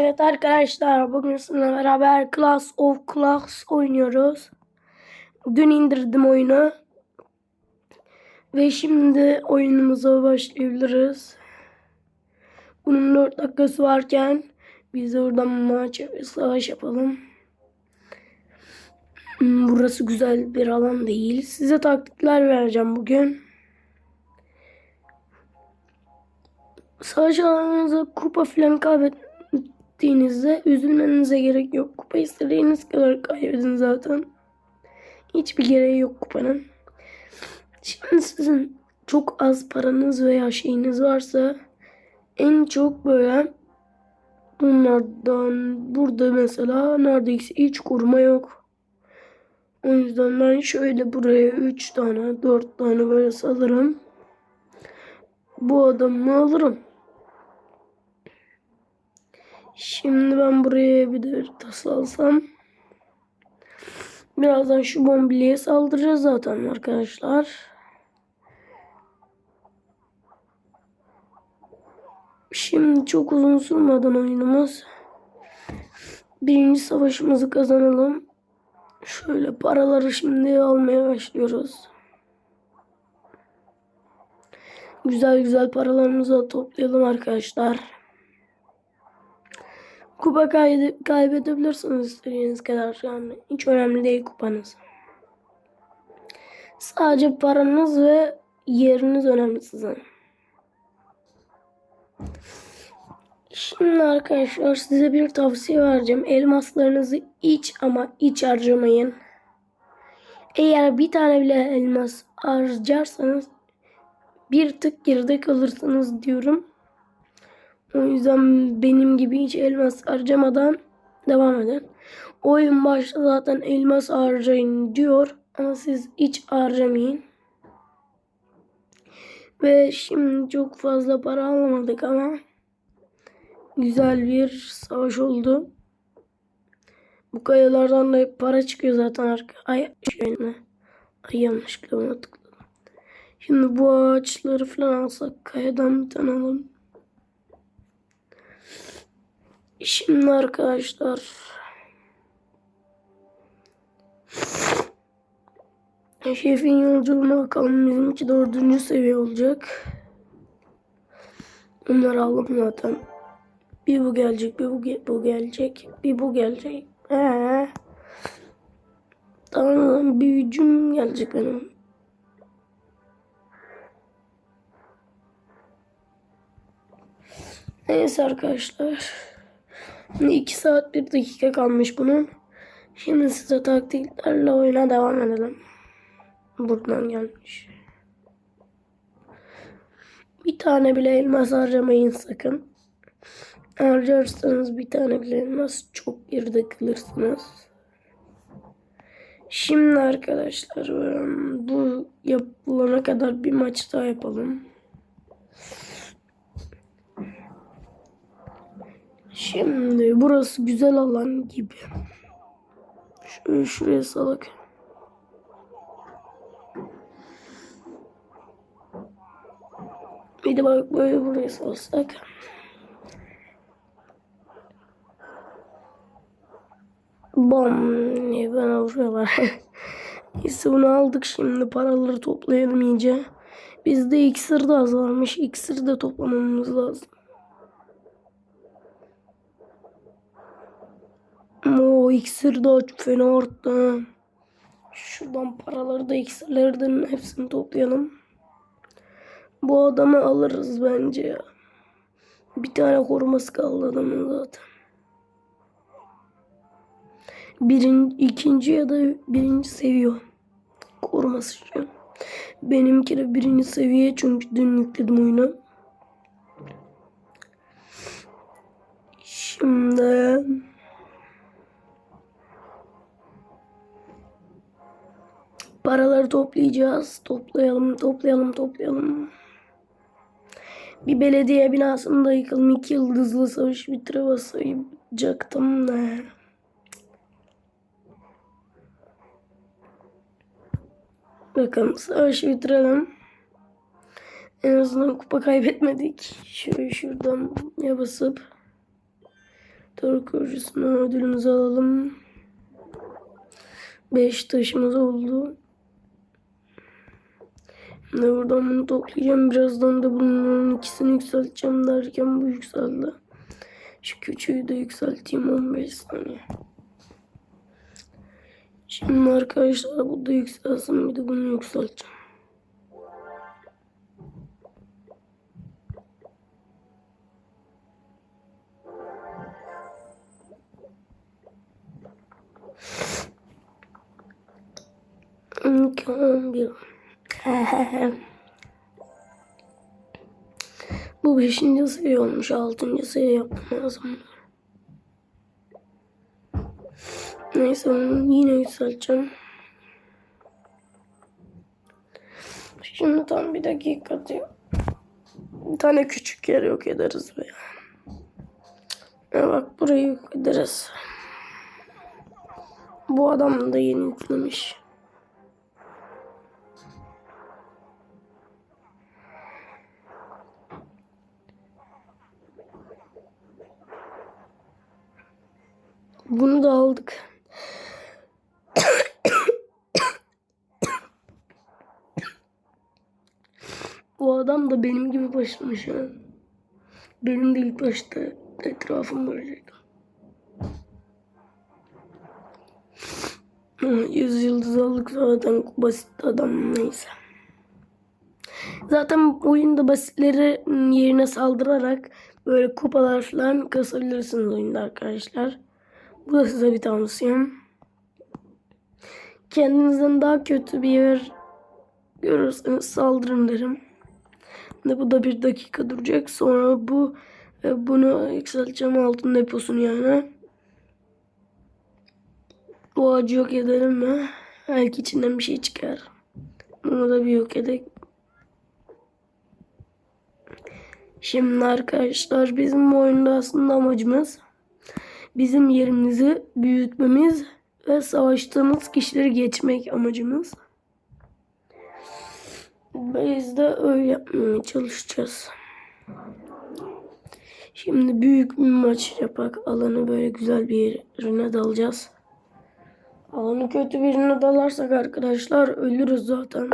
Evet arkadaşlar bugün sizinle beraber Class of Clans oynuyoruz. Dün indirdim oyunu. Ve şimdi oyunumuza başlayabiliriz. Bunun 4 dakikası varken biz oradan maç ve savaş yapalım. Hmm, Burası güzel bir alan değil. Size taktikler vereceğim bugün. Savaş alanınıza kupa falan kaybettiğinizde üzülmenize gerek yok. Kupa istediğiniz kadar kaybedin zaten. Hiçbir gereği yok kupanın. Şimdi sizin çok az paranız veya şeyiniz varsa en çok böyle bunlardan burada mesela neredeyse hiç koruma yok. O yüzden ben şöyle buraya 3 tane 4 tane böyle salırım. Bu adamı alırım. Şimdi ben buraya bir de tas alsam. Birazdan şu bombiliye saldıracağız zaten arkadaşlar. Şimdi çok uzun sürmeden oyunumuz. Birinci savaşımızı kazanalım. Şöyle paraları şimdi almaya başlıyoruz. Güzel güzel paralarımızı toplayalım arkadaşlar. Kupa kaybedebilirsiniz istediğiniz kadar yani. Hiç önemli değil kupanız. Sadece paranız ve yeriniz önemli sizin. Şimdi arkadaşlar size bir tavsiye vereceğim. Elmaslarınızı hiç ama hiç harcamayın. Eğer bir tane bile elmas harcarsanız bir tık geride kalırsınız diyorum. O yüzden benim gibi hiç elmas harcamadan devam edin. Oyun başta zaten elmas harcayın diyor ama siz hiç harcamayın. Ve şimdi çok fazla para alamadık ama güzel bir savaş oldu. Bu kayalardan da hep para çıkıyor zaten arka. Ay, şöyle. Ay yanlışlıkla ona tıkladım. Şimdi bu ağaçları falan alsak kayadan bir tane alalım. Şimdi arkadaşlar Şefin yolculuğuna bakalım. Bizimki dördüncü seviye olacak. Onları aldım zaten. Bir bu gelecek, bir bu, ge- bu gelecek, bir bu gelecek. Ee. Tamam, bir hücum gelecek benim. Neyse arkadaşlar. 2 saat 1 dakika kalmış bunun. Şimdi size taktiklerle oyuna devam edelim. Buradan gelmiş. Bir tane bile elmas harcamayın sakın. Harcarsanız bir tane bile elmas çok geride kalırsınız. Şimdi arkadaşlar bu yapılana kadar bir maç daha yapalım. Şimdi burası güzel alan gibi. Şöyle şuraya salak. Bir de bak böyle buraya salsak. Bom diye bana vuruyorlar. Neyse bunu aldık şimdi paraları toplayalım iyice. Bizde iksir de az varmış. İksir de toplamamız lazım. O iksir çok fena arttı. Şuradan paraları da iksirlerden hepsini toplayalım. Bu adamı alırız bence ya. Bir tane koruması kaldı adamın zaten. Birinci, ikinci ya da birinci seviyor. Koruması şu. Benimki de birinci seviye çünkü dün yükledim oyunu. Şimdi paraları toplayacağız. Toplayalım, toplayalım, toplayalım. Bir belediye binasında yıkalım. iki yıldızlı savaş bitire basacaktım da. Bakın savaşı bitirelim. En azından kupa kaybetmedik. Şöyle şuradan ya basıp Dört kurucusuna ödülümüzü alalım. Beş taşımız oldu. Şimdi buradan bunu toplayacağım. Birazdan da bunların ikisini yükselteceğim derken bu yükseldi. Şu küçüğü de yükselteyim 15 saniye. Şimdi arkadaşlar bu da yükselsin bir de bunu yükselteceğim. On bir. Bu beşinci seviye olmuş. Altıncı seviye yapmam lazım. Neyse onu yine yükselteceğim. Şimdi tam bir dakika diyor. Bir tane küçük yer yok ederiz be. Ya bak burayı yok ederiz. Bu adam da yeni yüklemiş. Bunu da aldık. Bu adam da benim gibi başlamış ha. Benim de ilk başta etrafım böyleydi. Yüz yıldız aldık zaten basit adam neyse. Zaten oyunda basitleri yerine saldırarak böyle kupalar falan kasabilirsiniz oyunda arkadaşlar. Bu da size bir tavsiyem. Kendinizden daha kötü bir yer görürseniz saldırın derim. Ve bu da bir dakika duracak. Sonra bu e, bunu yükselteceğim altın deposunu yani. Bu ağacı yok edelim mi? Belki içinden bir şey çıkar. Bunu da bir yok edelim. Şimdi arkadaşlar bizim oyunda aslında amacımız bizim yerimizi büyütmemiz ve savaştığımız kişileri geçmek amacımız. Biz de öyle yapmaya çalışacağız. Şimdi büyük bir maç yapak. Alanı böyle güzel bir yerine dalacağız. Alanı kötü birine dalarsak arkadaşlar ölürüz zaten.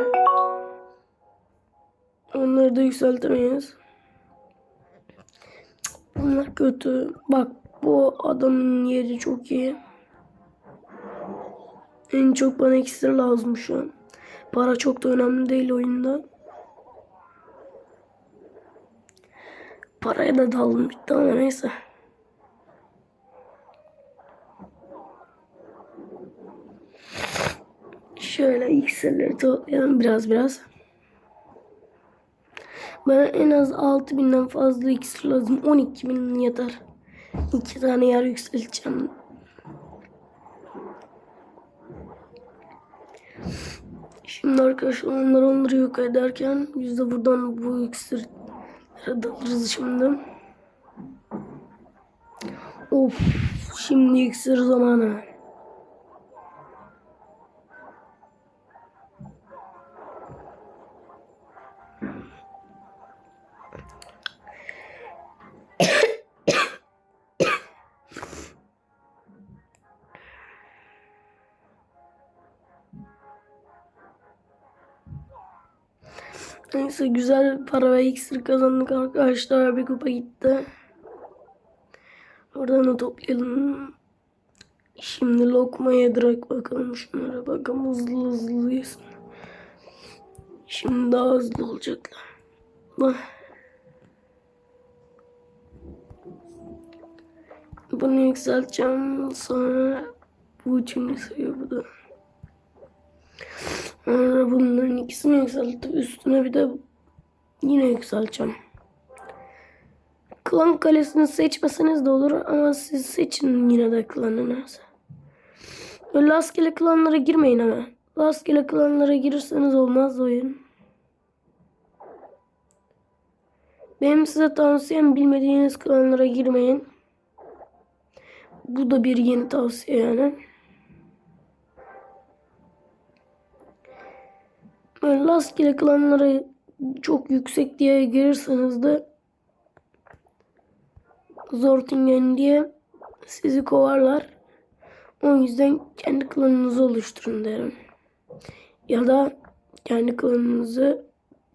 Onları da yükseltemeyiz. Bunlar kötü. Bak bu adamın yeri çok iyi. En çok bana iksir lazım şu an. Para çok da önemli değil oyunda. Paraya da daldım bitti ama neyse. Şöyle iksirleri toplayalım biraz biraz. Bana en az 6000'den fazla iksir lazım. 12.000 yeter. İki tane yer yükselteceğim. Şimdi arkadaşlar onları onları yok ederken biz de buradan bu iksirlere dalırız şimdi. Of şimdi iksir zamanı. Neyse güzel para ve iksir kazandık arkadaşlar. Bir kupa gitti. Oradan da toplayalım. Şimdi lokma yedirak bakalım şunlara. Bakalım hızlı hızlı yesin. Şimdi daha hızlı olacaklar. Bunu yükselteceğim. Sonra bu üçüncü sayı bu da. Sonra bunların ikisini yükseltip üstüne bir de yine yükselteceğim. Klan kalesini seçmeseniz de olur ama siz seçin yine de klanınız. Böyle Rastgele klanlara girmeyin ama. Rastgele klanlara girirseniz olmaz oyun. Benim size tavsiyem bilmediğiniz klanlara girmeyin. Bu da bir yeni tavsiye yani. Böyle rastgele klanlara çok yüksek diye girirseniz de Zortingen diye sizi kovarlar. O yüzden kendi klanınızı oluşturun derim. Ya da kendi klanınızı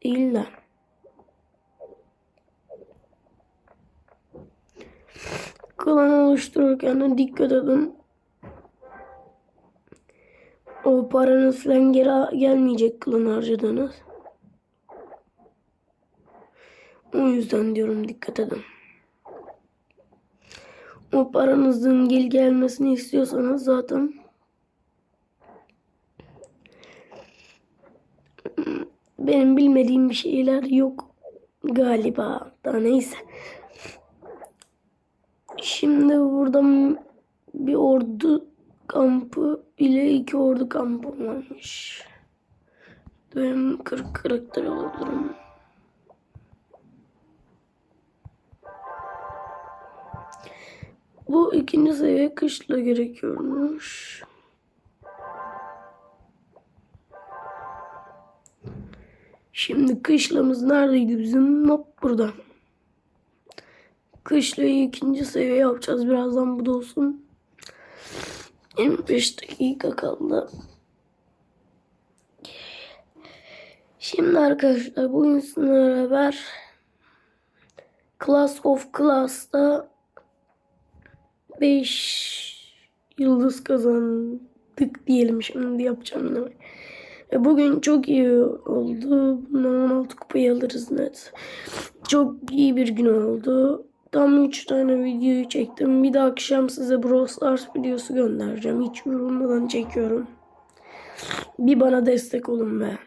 değil de klan oluştururken de dikkat edin. O paranız falan geri gelmeyecek klan harcadığınız. O yüzden diyorum dikkat edin. O paranızın gel gelmesini istiyorsanız zaten benim bilmediğim bir şeyler yok galiba. Da neyse. Şimdi buradan bir ordu kampı ile iki ordu kampı varmış. Benim 40 karakter alabilirim. Bu ikinci seviye kışla gerekiyormuş. Şimdi kışlamız neredeydi bizim? Hop burada. Kışlayı ikinci seviye yapacağız. Birazdan bu da olsun. 25 dakika kaldı. Şimdi arkadaşlar bugün sizinle beraber Class of Class'ta 5 yıldız kazandık diyelim şimdi yapacağım yine. E, Bugün çok iyi oldu. Bundan 16 kupayı alırız net. Çok iyi bir gün oldu. Tam 3 tane videoyu çektim. Bir de akşam size Brawl Stars videosu göndereceğim. Hiç yorulmadan çekiyorum. Bir bana destek olun be.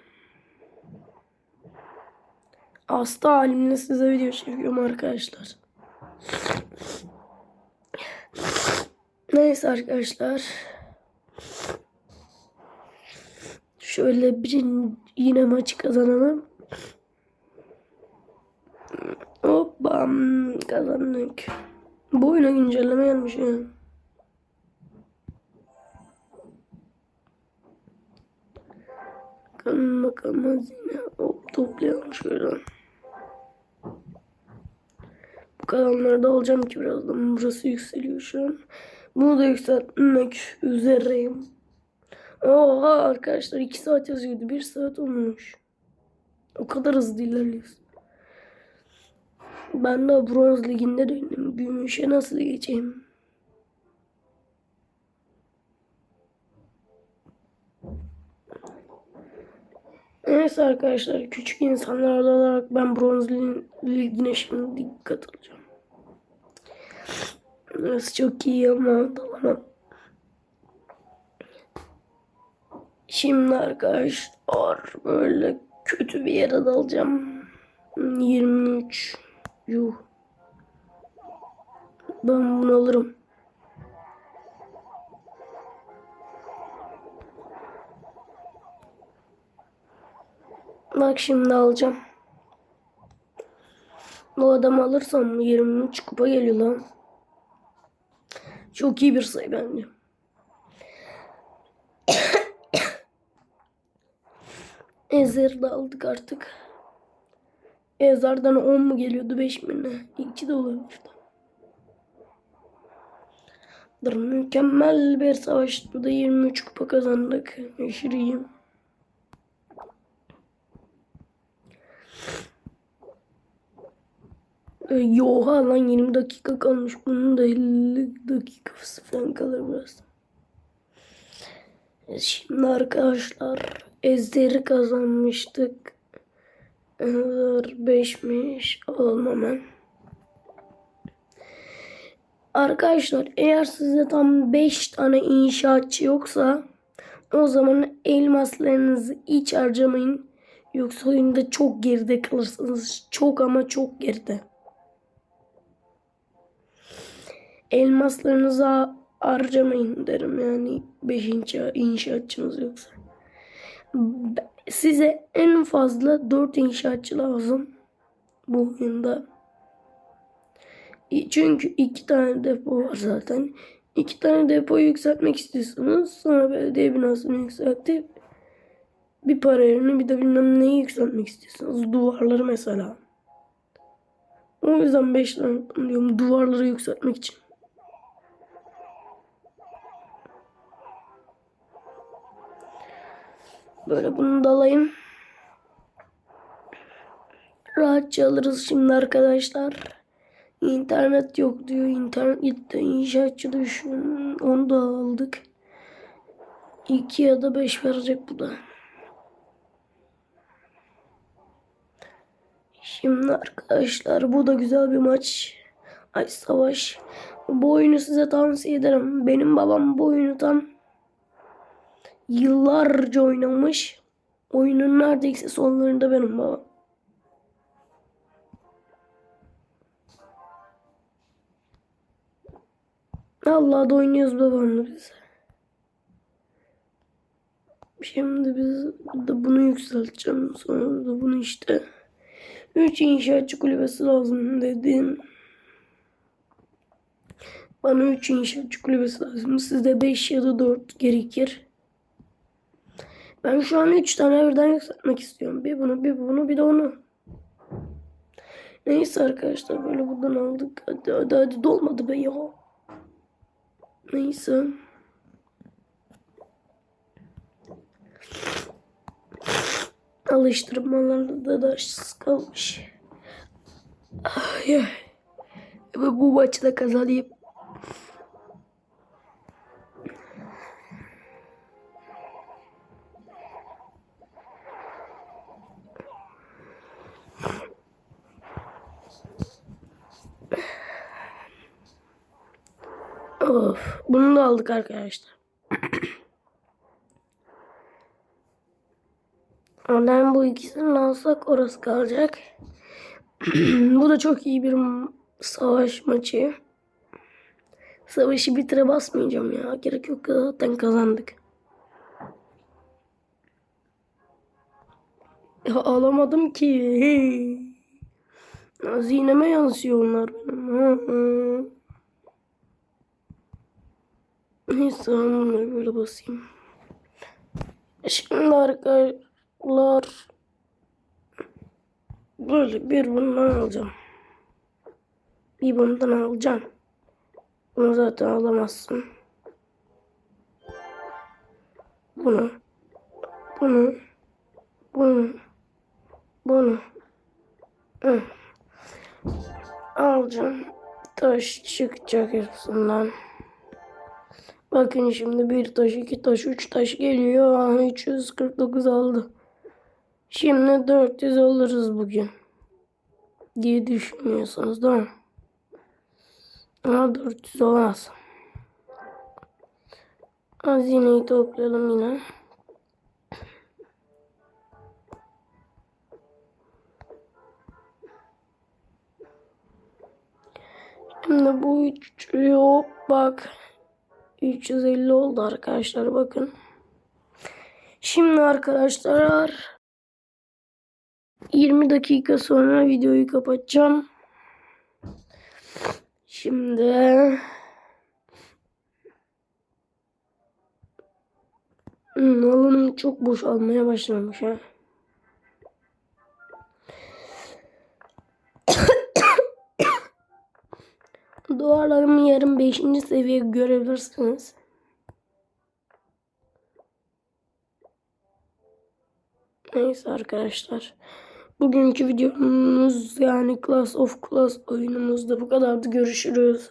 Hasta halimle size video çekiyorum arkadaşlar. Neyse arkadaşlar. Şöyle bir yine maçı kazanalım. Hoppa kazandık. Bu oyuna güncelleme gelmiş ya. Bakalım bakalım hazine. Hop toplayalım şöyle. Bu kalanları da alacağım ki birazdan. Burası yükseliyor şu an. Bunu da yükseltmek üzereyim. Oha arkadaşlar 2 saat yazıyordu. 1 saat olmuş. O kadar hızlı ilerliyoruz. Ben de bronz liginde döndüm. Gümüşe nasıl geçeyim? Neyse arkadaşlar küçük insanlar olarak ben bronz li- ligine şimdi dikkat alacağım. Burası çok iyi ama dalamam. Şimdi arkadaşlar böyle kötü bir yere dalacağım. 23 yuh. Ben bunu alırım. Bak şimdi alacağım. Bu adamı alırsam 23 kupa geliyor lan. Çok iyi bir sayı bence. Ezer'i de aldık artık. Ezer'den 10 mu geliyordu 5 mi ne? 2 de olabilirdi. Mükemmel bir savaş. Bu da 23 kupa kazandık. Aşırı iyi. Ee, Yoha lan 20 dakika kalmış. Bunun da 50 dakikası falan kalır biraz. Şimdi arkadaşlar Ezder'i kazanmıştık. Ezder 5'miş. Alalım hemen. Arkadaşlar eğer sizde tam 5 tane inşaatçı yoksa o zaman elmaslarınızı hiç harcamayın. Yoksa oyunda çok geride kalırsınız. Çok ama çok geride. Elmaslarınızı harcamayın derim yani 5 inşaatçınız yoksa. Size en fazla 4 inşaatçı lazım bu oyunda. Çünkü iki tane depo var zaten. İki tane depo yükseltmek istiyorsunuz. Sonra belediye binasını yükseltip bir para yerine bir de bilmem neyi yükseltmek istiyorsunuz. Duvarları mesela. O yüzden 5 tane diyorum duvarları yükseltmek için. Böyle bunu da alayım. Rahatça alırız şimdi arkadaşlar. İnternet yok diyor. İnternet gitti. İnşaatçı düşün. Onu da aldık. 2 ya da 5 verecek bu da. Şimdi arkadaşlar bu da güzel bir maç. Ay savaş. Bu oyunu size tavsiye ederim. Benim babam bu oyunu tam yıllarca oynamış. Oyunun neredeyse sonlarında benim babam. Allah'a da oynuyoruz babamla biz. Şimdi biz de bunu yükselteceğim. Sonra da bunu işte. 3 inşaatçı kulübesi lazım dedim. Bana 3 inşaatçı kulübesi lazım. Sizde 5 ya da 4 gerekir. Ben şu an 3 tane birden yükseltmek istiyorum. Bir bunu, bir bunu, bir de onu. Neyse arkadaşlar böyle buradan aldık. Hadi hadi hadi dolmadı be ya. Neyse. Alıştırmalarda da kalmış. Ay, ay. Bu maçı da kazanayım. Of, bunu da aldık arkadaşlar. Oradan bu ikisini alsak orası kalacak. bu da çok iyi bir savaş maçı. Savaşı bitire basmayacağım ya. Gerek yok zaten kazandık. Ya alamadım ki. Hey. Hazineme yansıyor onlar benim. Neyse bunları böyle basayım. Şimdi arkadaşlar böyle bir bundan alacağım. Bir bundan alacağım. Bunu zaten alamazsın. Bunu. Bunu. Bunu. Bunu. Alacağım. Taş çıkacak hepsinden. Bakın şimdi bir taş, iki taş, üç taş geliyor. 349 aldı. Şimdi 400 alırız bugün. Diye düşünüyorsunuz değil mi? Ama 400 olmaz. Hazineyi toplayalım yine. Şimdi bu üçlü hop bak. 350 oldu arkadaşlar bakın. Şimdi arkadaşlar 20 dakika sonra videoyu kapatacağım. Şimdi hmm, alanım çok boşalmaya başlamış ha. Duvarlarımı yarın 5. seviye görebilirsiniz. Neyse arkadaşlar. Bugünkü videomuz yani Class of Class oyunumuzda bu kadardı. Görüşürüz.